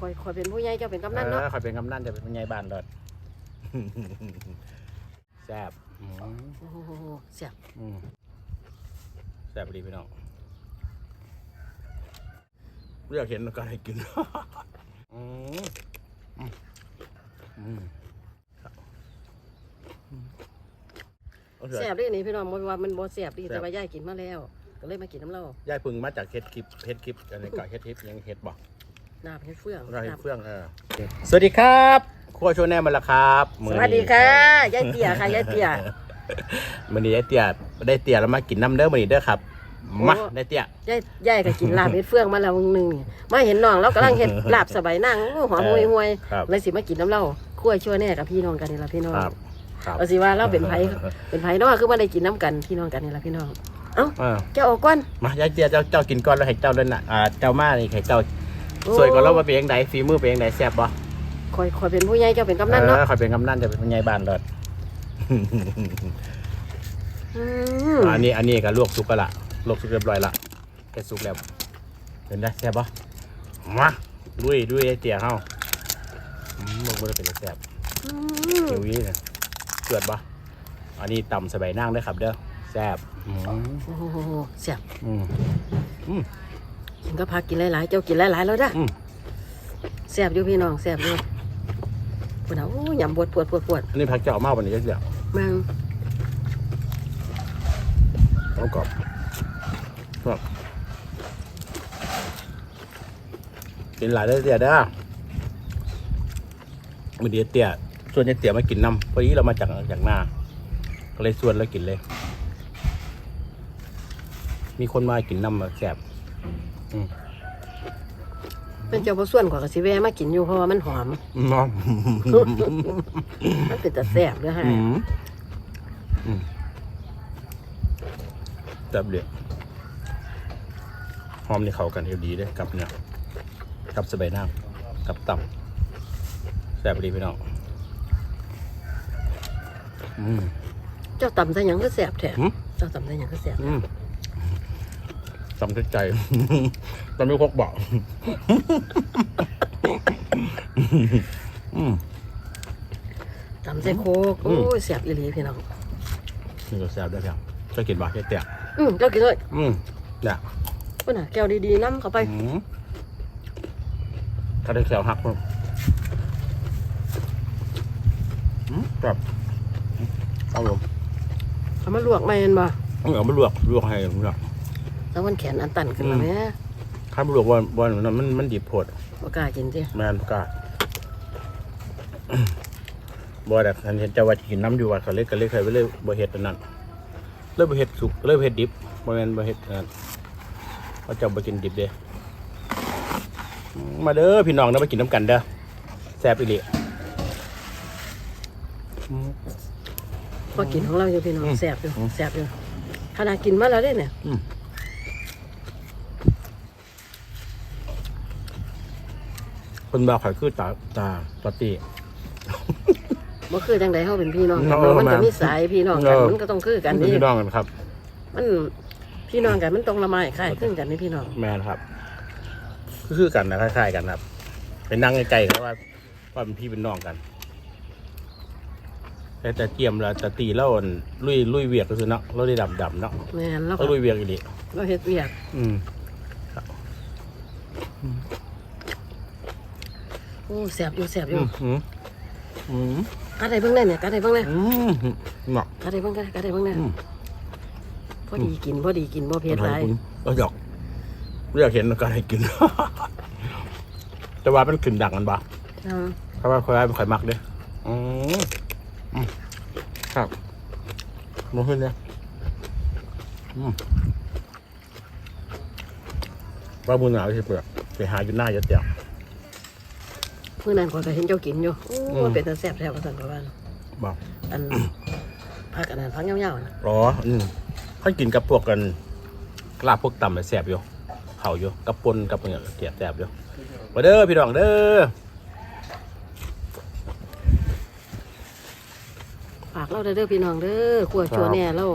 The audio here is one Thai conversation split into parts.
คอยคอยเป็นผู้ใหญ่เจ้าเป็นกำนันเนาะออคอยเป็นกำนันจะเป็นไงบ้านรถแซ่บอืมโอ้โหเสียบอืมแซ่บดีพี่น้องเรียกเห็นแล้วก็ให้กินอืมอืมอืมครับอืมเอาเถอะเสียบดินี่พี่น้องบ่ว่ามันบ่เสียบดิแซ่บแต่ว่าย่ายกินมาแล้ว ก็เลยมากินน้ำเรายายพึ่งมาจากเฮ็ดคลิปเฮ็ดคลิปอะไรก็เฮ็ดคลิปยังเฮ็ดบอก น้ำเฮ็ดเฟื่องเราเฮ็ดน้ำเฟื่องเออสวัสดีครับครัวโชว์แน่มาแล้วครับสมื้อนี้วัสดีค่ะยายเตี๋ยค่ะยายเตี๋ยมื้อนี้ได้เตี๋ยได้เตี๋ยแล้วมากินน้ำเด้อมื้อนี้เด้อครับมาโอ้ได้เตี๋ยยายยายก็กินลาบเฮ็ดเฟื่องมาแล้ววงหนึงนี่มาเห็นน้องเรากำลังเฮ็ดลาบสบายนั่งโอ้หอมเออห่วยครับๆเลยสิมากินน้ำเราคั่วชั่วแน่กับพี่น้องกันนี่ล่ะพี่น้องครับครับเอาสิว่าเราเป็นไผเป็นไผเนาะคือมาได้กินน้ำกันพี่น้องกันนี่ล่ะพี่น้องเอ้าเออเจ้าออกก่อนมายายเตี๋ยเจ้าเจ้ากินก่อนแล้วให้เจ้าเลยน่ะอ่าเจ้ามานี่ให้เจ้าโอ้ สวยก่อนแล้วมาเป็นยังไงฝีมือเป็นยังไงแซ่บบ่คอยคอยเป็นผู้ใหญ่เจ้าเป็นกำนันเนาะเออคอยเป็นกำนันจะเป็นไงบ้านรถอืมอันนี้อันนี้ก็ลวกสุกก็ละลวกสุกเรียบร้อยละเฮ็ดสุกแล้วเห็นได้แซ่บบ่มาลุยลุยไอ้เตี๋ยเฮาอืมมันบ่ได้เป็นแซ่บอืมเดี๋ยวนี้เนี่ยเกิดปะอันนี้ตำสบายนั่งเด้อครับเด้อแซ่บอืมโอ้โหเสียบอืมอืม กินก็พักกินหลายๆ เจ้ากินหลายๆแล้วจ้ะอืมแซ่บอยู่พี่น้องแซ่บอยู่ปวดเอาโอ้ยยำปวดปวดปวดปวดอันนี้ผักเจ้าเมาวันนี้เดี๋ยวมังต้องกรอบครับกินหลายได้อเตี๋ยเด้อมือเดียวเตี๋ยส่วนยายเตี๋ยมากินน้ำพอดีเรามาจากจากนาก็เลยส่วนแล้วกินเลย มีคนมากินน้ำมาแซ่บอื มเป็นเจ้าบ่ส่วนกว่ากสิแวะมากินอยู่เพราะว่ามันหอมเนาะมันเป็นแต่แซ่บเด้อฮะอืมอืมจับเดียวหอมนี่เข้ากันเอวดีเลยกับเนี่ยกับสบายน้ำกับต่ำแซ่บดีพี่น้องอืมเจ้าตำใส่หยังก็แซ่บแท้หืมเจ้าตำใส่หยังก็แซ่บอืม จำด้วยใจตอนไม่พกบอกตำใส่โคกโอ้ยแซ่บอีหลีพี่น้องนี่ก็แซ่บด้วยครับจะกินบ่แค่เตี้ยอืมเจ้ากินเลยอืมเนี่ยพุ่นน่ะแก้วดีๆน้ำเข้าไปถ้าได้แคลวหักมั้งครับเอาลงเอามาลวกไหมเห็นบ่เอามาลวกลวกให้ลวก แล้วมันแขนอันตันขึ้นมาแม่ถ้าไม่ลวกวันวันนั้นมันมันดิบโพดบ่กล้ากินสิแมนกาดบ่แต่ฉันเห็นเจะว่ากินน้ำอยู่ว่าเขาเล็กก็เล็กใครไปเลยบ่เฮ็ดอันนั้นเลยบ่เฮ็ดสุกเลยบ่เฮ็ดดิบบ่แม่นบ่เฮ็ดอันนั้นเขาเจ้าบ่กินดิบเด้มาเด้อพี่น้องเด้อมากินน้ำกันเด้อแซ่บอีหลีอืมพอกินของเราอยู่พี่น้องอืมแซ่บอยู่อืมแซ่บอยู่ขนาดกินมาแล้วเด้เนี่ย เพิ่นว่าข่อยคือตาตาตาตี บ่คือจังไดเฮาเป็นพี่น้องกันเออเนาะมันก็แม่นมีสายพี่น้องกันเออ มันก็ต้องคือกันเป็นนี่พี่น้องกันครับ มันพี่น้องกันมันต้องละไม้คล้ายคลึงกันนี่พี่น้องแม่นครับคือๆกันนะคล้ายๆกันครับไปนั่งใกล้ๆกันว่าว่าเป็นพี่เป็นน้องกัน แต่แต่เจียมแล้วแต่ตีแล้วอั่นลุยลุยเวียกก็คือเนาะเราได้ดำดำๆเนาะแม่นแล้วเราก็ลุยเวียกอีหลีเราเฮ็ดเวียกอืม โอ้แซ่บอยู่แซ่บออืยู่มอืมอืมกัดได้เบิ่งได้เนี่ยกัดได้เบิ่งได้อืมเนาะกัดได้เบิ่งได้กัดได้เบิ่งได้อืมพอดีกินพอดีกินบ่เผ็ดหลายเราหยอกเรียกเห็นแล้วก็ให้กิน แต่ว่ามันขึ้นดังกันปะอืมเพราะว่าคอยเป็นข่อยมักเด้ออืมอืมครับมันขึ้นเนี่ยอืมว่าบุญหนาวที่เปลือกไปหาอยู่หน้าจะเตียว มื้อนั้นข้อยก็เห็นเจ้ากินอยู่โอ้อืมเป็นตาแซ่บแท้ว่าซั่นก็ว่าบอกอันผักอันนั้นผักยาวๆน่ะอ๋ออืมเขากินกับพวกกันลาบพวกตำแสบอยู่เข่าอยู่กับปนกับเนี่ยเกียบแสบอยู่มาเด้อพี่น้องเด้อฝากเราเด้อพี่น้องเด้อครัวชัวแน่เรา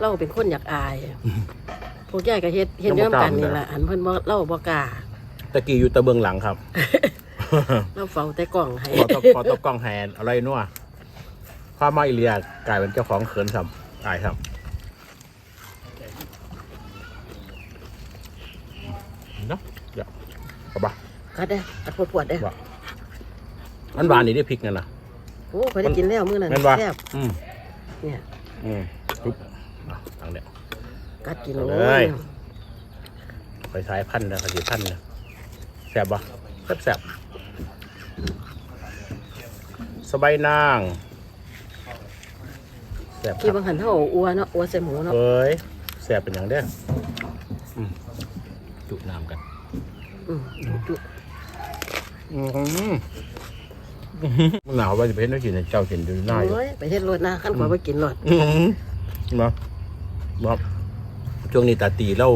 เราเป็นคนอยากอาย พวกยายก็เฮ็ดเฮ็ดเรื่องกันนี่ล่ะอันเพิ่นบ่เล่าบ่กล้าตะกี้อยู่ตะเบืองหลังครับ เราเฝ้าแต่กล่องให้พอตกพอตกกล้องแฮนอะไรนัวความมาอิเลียกลายเป็นเจ้าของเขินครับตายครับเนาะเดี๋ยวเอาปะกัดได้กัดปวดๆได้ว่าอันหวานนี่ได้พริกนั่นนะ โอ้เคยได้กินแล้วมื้อนั้นแม่นบ่ แซ่บอืมเนี่ยอืมปุ๊บอะทางเนี้ย กัดกินเอาโอ้เลยยไปท้ายพันนะขยิบพันนะแซ่บปะแซ่บแซ่บ สบายนางแซ่บคที่รับ บางหันเฮาอัวเนาะอัวใส่หมูเนาะเอ้ยแซ่บเป็นอย่างเด้ออืมจุน้ำกันอืมจุอืมมันหนาวว่าจะไปเห็นได้กินให้เจ้ากินดูหน้าอยู่ โอ้ยไปเฮ็ดรถนะคันขอไปกินรถอืมเนาะเนาะช่วงนี้ตาตีเรา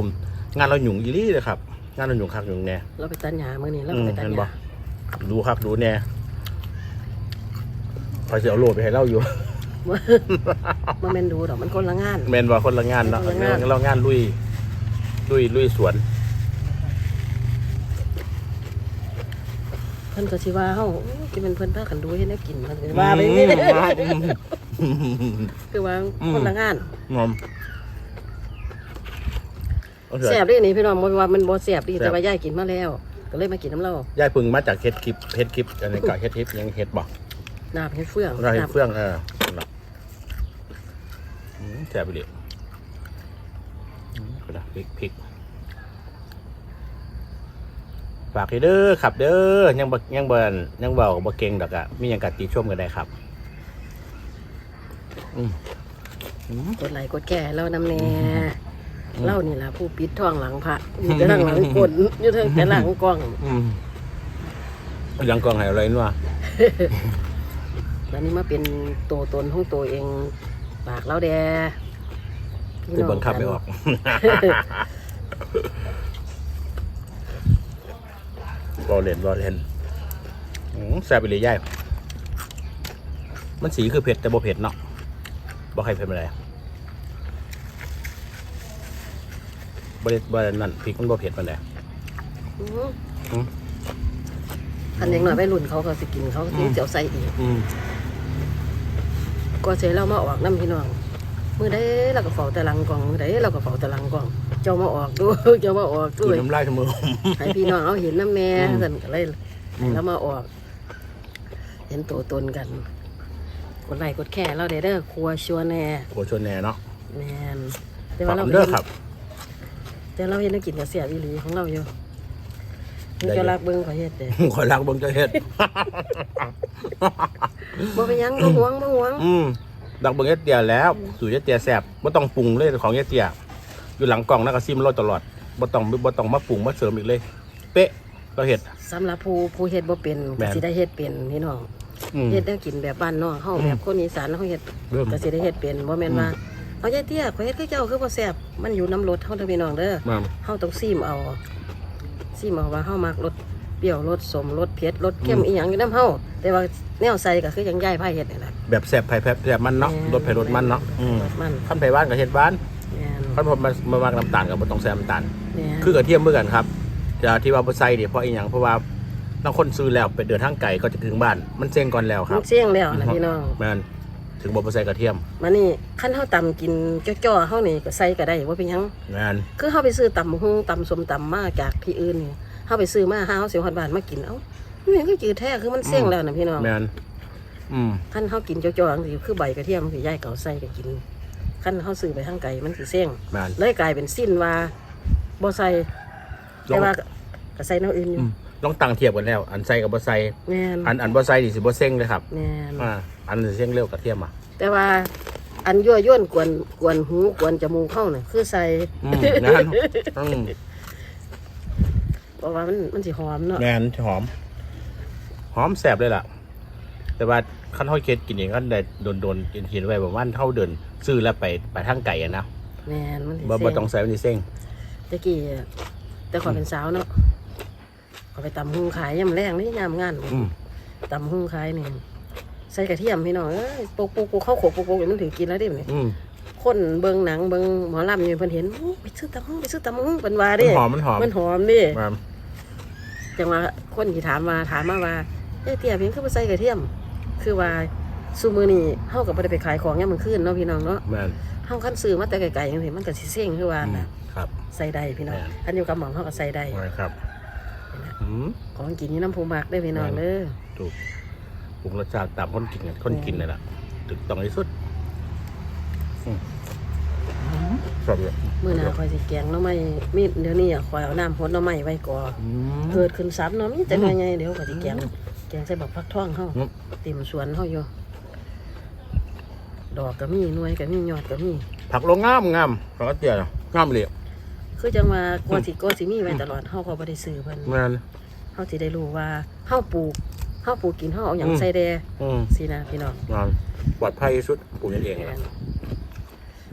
งานเราหยุ่งอีหลี่เลยครับ งานเราหยุ่งคักหยุ่งแน่เราไปตัดหญ้ามื้อนี้เราอืก็มไปตัดเห็นหบ่ญ้าดูคักดูแน่ค อยเสียโหลดไปให้เราอยู่บ่แม่นดูดอกมันคนละงาน แมนว่าคนละงานเนาะคนละงาน เรางานลุย ลุยลุยสวน เพิ่นก็สิว่าเฮาโอ้ยที่มันเพิ่นพากันดูเฮ็ดแนวกินมันก็ว่าไปนี่เด้ออืมคือว่าอืมคนละงานงอมเอาเถอะแซ่บเด้นี่พี่น้องบ่ว่ามันบ่แซ่บดีแซ่บแต่ว่ายายกินมาแล้ว ก็เลยมากินน้ำเรายายพึ่งมาจากเฮ็ดคลิปเฮ็ดคลิปอันนี้ก็เฮ็ดคลิปยังเฮ็ดบ่ น้ำเฮ็ดเฟืองเราเฮ็ดน้ำเฟื่องเออนั่นล่ะอืมแซ่บไปเลยอืมก็ได้พริกพริกฝากให้เด้อครับ เด้อยังบ่ยังบ่ยังเว้าบ่เก่งดอกอะมีหยังกัติชมกันได้ครับอืมอืมกดไลค์กดแก่เรานำแน่อืมเล่านี่ล่ะผู้ปิดท้องหลังพระอยู่แต่หลังหลังคนอยู่เทิงแต่หลังกล้องอืมยังกองให้อะไรนัว แล้วนี่มาเป็นตัวตนของตัวเอง ปากเราแดพี่กูน้องบังคับไม่ออก รอเล่นรอเล่นอืมแซ่บไปเลยย่ายมันสีคือเผ็ดแต่บ่เผ็ดเนาะบ่ใครเผ็ดอะไรบ่ได้บ่ได้นั่นพริกมันบ่เผ็ดมันเลยอืมอืมอันเด็กหน่อยไปรุ่นเขาก็สิกินเขาก็สิเจียวใส่อีกอืม ก็เสียเรามาออกน้ำพี่น้องมือได้เราก็เฝ้าแต่หลังกล่องมือได้เราก็เฝ้าแต่หลังกล่อง เจ้ามาออกดูเจ้ามาออกคืด้อวยน้ำลายทั้งมือให้พี่น้องเอาเห็นน้ำแม่อืม สันก็เลยอืมแล้วมาออก เห็นตัวตนกันกดไลค์กดแค่เราเด้อเด้อครัวชัวแน่โคชนแน่เนาะแมนแต่ฝาว่ากเราเด้อครับ แต่เราเห็นนักกินกับเสียวิลีของเราอยู่ ได้นี่อยู่จะรักเบิ้งขอยเฮ็ดเด้ขอยรักเบิ่งจะเฮ็ดบ่เป็นหยังบ่หวงบ่หวงอืมดักเบิ่งเฮ็ดเตียแล้ว สูตรเฮ็ดเตียแซ่บบ่ต้องปรุงเลยของเฮ็ดเตียอยู่หลังกล่องแล้วก็ซิมรสตลอดบ่ต้องบ่ต้องมาปรุงมาเสริมอีกเลย เป๊ะเราเฮ็ดสำหรับผู้ผู้เฮ็ดบ่เป็นแม่ก็นสิได้เฮ็ดเป็นพี่น้องอืมเฮ็ดแนวกินแบบบ้านนอกเฮาอืมแบบคนอีสานเฮาเฮ็ดเริ่มก็สิได้เฮ็ดเป็นบ่แม่นว่าเอายายเตี้ยข่อยเฮ็ดคือเจ้าคือบ่แซ่บมันอยู่น้ำรสเฮาเด้อพี่น้องเด้อมาเฮาต้องซีมเอา ซีมเอาว่าเฮามักรสเปรี้ยวรสสมรสเผ็ดรสเค็มอีหยังอยู่น้ำเฮาแต่ว่าแนวใส่ก็คือจังยายพาเฮ็ดนี่แหละ แบบแซ่บไผ่แซ่บแซ่บมันเนาะแม่นรสไผ่รสมันเนาะอืมรสมัน ขั้นไผ่บ้านก็เฮ็ดบ้านแม่นขั้นผมมามามากน้ำตาลก็บ่ต้องใส่น้ำตาล แม่นคือกระเทียมเหมือนกันครับแต่ที่ว่าบ่ใส่นี่เพราะอีหยังเพราะว่าบางคนซื้อแล้วไปเดินทางไกลก็จะถึงบ้าน มันเซ็งก่อนแล้วคมัรับนเสี่ยงแล้วนะพี่น้อง แม่น ถึงบ่บ่ใส่กระเทียมมานี่คันเฮาตำกินจ้อๆเฮานี่ก็ใส่ก็ได้บ่เป็นหยังแม่นคือเฮาไปซื้อตำบักหุ่งตำส้มตำมาจากที่อื่นนี่เฮาไปซื้อมาหาเฮาสิฮอดบ้านมากินเอ้านี่ก็จืดแท้คือมันเสี่ยงแล้วนะพี่น้องแม่นอืมคันเฮากินจ้อๆจังซี่คือใบกระเทียมสิยายเก่าใส่ก็กินคันเฮาซื้อไปทางไกลมันสิเสี่ยงแม่นเลยกลายเป็นสิ้นว่าบ่ใส่ลอแต่งว่าก็ก็ใส่แนวอื่นอยู่อืม ลองตั้งเทียบกันแล้ว อันใส่กับบ่ใส่แม่นอันอันบ่ใส่นี่สิบ่เซ็งเลยครับแม่นอ่าอันสิเซ็งเร็วกระเทียมอะ แต่ว่าอันยั่วย่นกวนกวนหูกวนจมูกเข้าน่ะคือใส่อืมนั่นอืมเพราะว่ามันมันสิหอมเนาะแม่นหอม หอมแซ่บเลยล่ะ แต่ว่าคันเฮาเฮ็ดกินเองก็ได้โดนๆกินกินไว้ประมาณเท่าเดิน ซื้อแล้วไปไปทางไก่อะนะแม่นมันสิบ่เซ็บ่งต้องใส่มันสิเซ็ง ตะกี้แต่ก่อนเป็นสาวเนาะ ก็ไปตำหุงขายยามแรงนี่ยามงานอืมตำหุงขายนี่ใส่กระเทียมพี่น้องเอ้ยปุกปุกปุกเข้าโขกปุกปุกมันถึงกินแล้วเดิเนี่ยอืมคนเบิ่งหนังเบิ่งหมอลำอยู่เพิ่นเห็นโอ้ไปซื้อตำหุงไปซื้อตำหุงเป็นว่ามัเดินหอมมันหอมมันหอมดิมาจังว่าคนที่ถามมาถามมาว่าเอ้ยเตี้ยเพียงคือบ่ใส่กระเทียม คือว่าซูมือนี่เฮาก็บ่ได้ไปขายของยามมื้อคืนเนาะพี่น้องเนาะแม่นเฮาคันซื้อมาแต่ไกลๆจังซี่มันก็สิเซ็งคือว่าอืมน่ะครับ ใส่ได้พี่น้องแม่น อันอยู่กับหม่องเฮาก็ใส่ได้ไว้ครับอืม ของกินนี่น้ำผู้มักได้อพี่น้องเด้อถูกปรุงรสชาติตามคนกินกันคนกินเลยล่ะถูกต้องที่สุดอืมชอบเลยมื้อหน้าข่อยสิแกงหน่อไม้มีเดี๋ยวนี้อะข่อยเอาน้ำหดหน่อไม้ไว้ก่อนอืมเกิดขึ้นซ้ำเนาะมีแต่หน่อยใหญ่เดี๋ยวข่อยสิแกงแกงใส่บักฟักทองเฮาอืมเต็มสวนเฮาอยู่ดอกก็มีหน่วยก็มียอดก็มีผักลงงามงามผักกระเตียงามเลยคือจังว่ากว่าสิกว่าสิมีไว้ตลอดเฮาก็บ่ได้ซื้อเพิ่นแม่น เฮาสิได้รู้ว่าเฮาปลูกเฮาปลูกกินเฮาเอาหยังอืมใส่แดอืมสินะพี่น้องงามปลอดภัยที่สุดปลูกเองนะ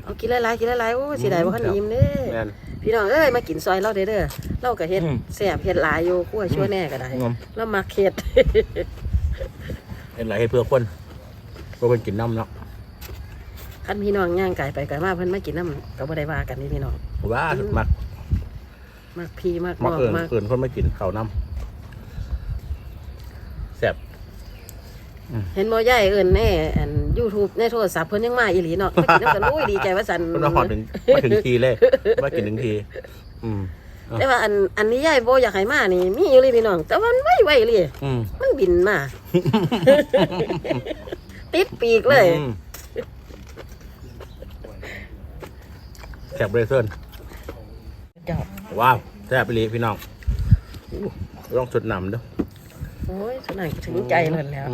เอากินหลายๆกินหลายๆโอ้สิได้บ่คันครับอิ่มเด้อแม่น พี่น้องเอ้ยมากินซอยเราเด้อเด้อเราก็เฮ็ดอืม แซ่บเฮ็ดหลายอยู่กลัวชั่วแน่ก็ได้งามเรามักเฮ็ด เป็นไรให้เพื่อคนเพื่อคนกินน้ำเนาะคันพี่น้องย่างไก่ไปไก่มาเพิ่นมากินน้ำก็บ่ได้ว่ากันนี่พี่น้อง ว่ามักมักพี่มักมัน้กองเอิญมักเอิญคนไม่กินข้าวน้ำแซ่บ เห็นบ่ยายเอิ้นแน่อัน YouTube ในโทรศัพท์เพิ่นยังมาอีหลีเนาะมากินน้ำกันโอ้ยดีใจว่าซั่นคนมาหอดถึงมาถึงทีเลยมากินถึงที อืมแต่ว่าอันอันนี้ยายบ่อยากให้มานี่มีอยู่เลยพี่น้อง แต่ว่ามันไวไวเลยอืมมันบินมา ติดปีกเลยอืมแซ่บเลยเซิร์นเจ้าว้าวแซ่บไปเลยพี่น้องอู้ลองสุดหนำเด้อโอ้ยสนั่นถึงใจเลยแล้ว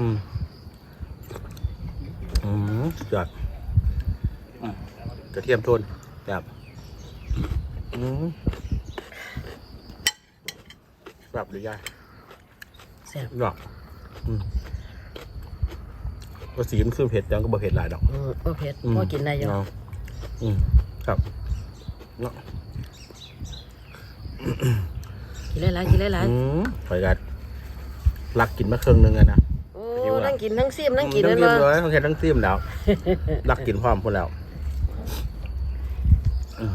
อืมอืมสุดยอดอืมกระเทียมโทนแบบอืมแบบหรือยายแซ่บหรอกอืมก็สีมันคือเผ็ดจังก็บ่เผ็ดหลายดอกอืมบ่เผ็ดอืมพอกินได้อยู่เนาะอืมครับเนาะกินหลายๆกินหลายอืมไปกันรักกินมาเครื่องหนึงอะนะๆโอ้หิวอะนั่ งกินทั้งซีมนั่งกินทั้นั่งนซีมบ่เลยทั้งเผ็ดทั้งซีมแล้วรักกินพร้อมพวกแล้วอืม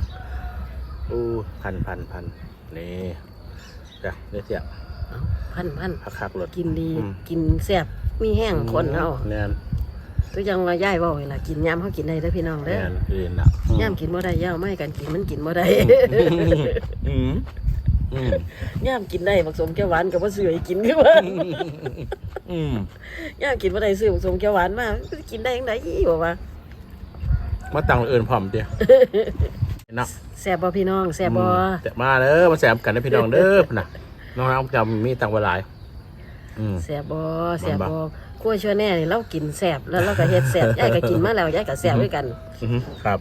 อู้พันพันพันนี่จ้ะเนี่ยเสียพันพันพักคักๆรถกินดีอืมกินแซ่บมีแห้งคนเฮาแน่นคือจังว่ายายเว้านี่ล่ะกินยามเฮากินได้เด้อพี่น้องเด้แน่อนคือน่ะยามกินบ่ได้ยามไม่กันกินมันกินบ่ได้อืมอืม ย่ามกินได้ผสมแก้วหวานกับว่าซื้อให้กินคือว่าอืมย่ามกินว่าได้ซื้อผสมแก้วหวานมากินได้ยังไงอีบอกว่ามาตังเอิญพร้อมเดียวเนาะแซ่บบ่พี่น้องแซ่บบ่แต่มาเด้อมาแซมกันนะพี่น้องเด้อพุ่นน่ะน้องๆจำมีตังเวลายอืมแซ่บบ่แซ่บมันบ่บ่กล้วยชั่วแน่นี่เรากินแซ่บแล้วเราก็เฮ็ดแซ่บยายก็กินมาแล้วยายก็แซ่บด้วยกันอือฮึครับ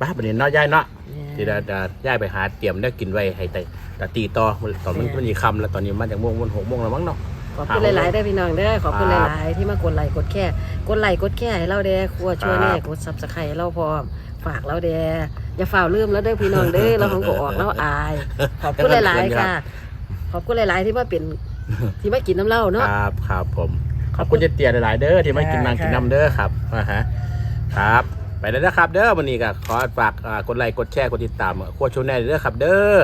บ้าประเด็นเนาะยายเนาะเนี่ย ที่ดาดาย่ายไปหาเตรียมได้กินไว้ให้แต่แต่ตีต่อตอนมันเนี่ยมันมีคำแล้วตอนนี้มันจากโมงมันหกโมงแล้วมั้งเนาะขอบคุณหลายๆเด้อพี่น้องเด้อขอบคุณคหรับลายๆที่มากดไลค์กดแค่กดไลค์กดแค่ให้เราเด้อครัวชั่วแน่ครับกด Subscribe เราพร้อมฝากเราเด้ออย่าฝ่าลืมแล้วเด้อพี่น้องเด้อเราของก็ออกแล้วอายขอบคุณหลายๆค่ะ ขอบคุณหลายๆที่มาเป็นที่มากินน้ำเหล้าคเนาะรับครับผมขขออบบคุคุณณเจเตียหลายๆเด้อที่มากินค่ะนางกินค่ะน้ำเด้อครับอ่าฮะครับ ไปแล้วนะครับเด้อวันนี้ก็ขอฝากอ่ากดไลค์กดแชร์กดติดตามขั้วชแนลเด้อครับ เด้อ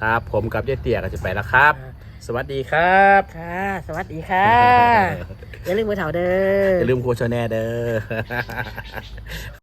ครับ ผมกับเจเตียก็จะไปแล้วครับ สวัสดีครับค่ะ สวัสดีค่ะอย่าลืมมือเถาเด้ออย่าลืมขั้วชแนลเด้อ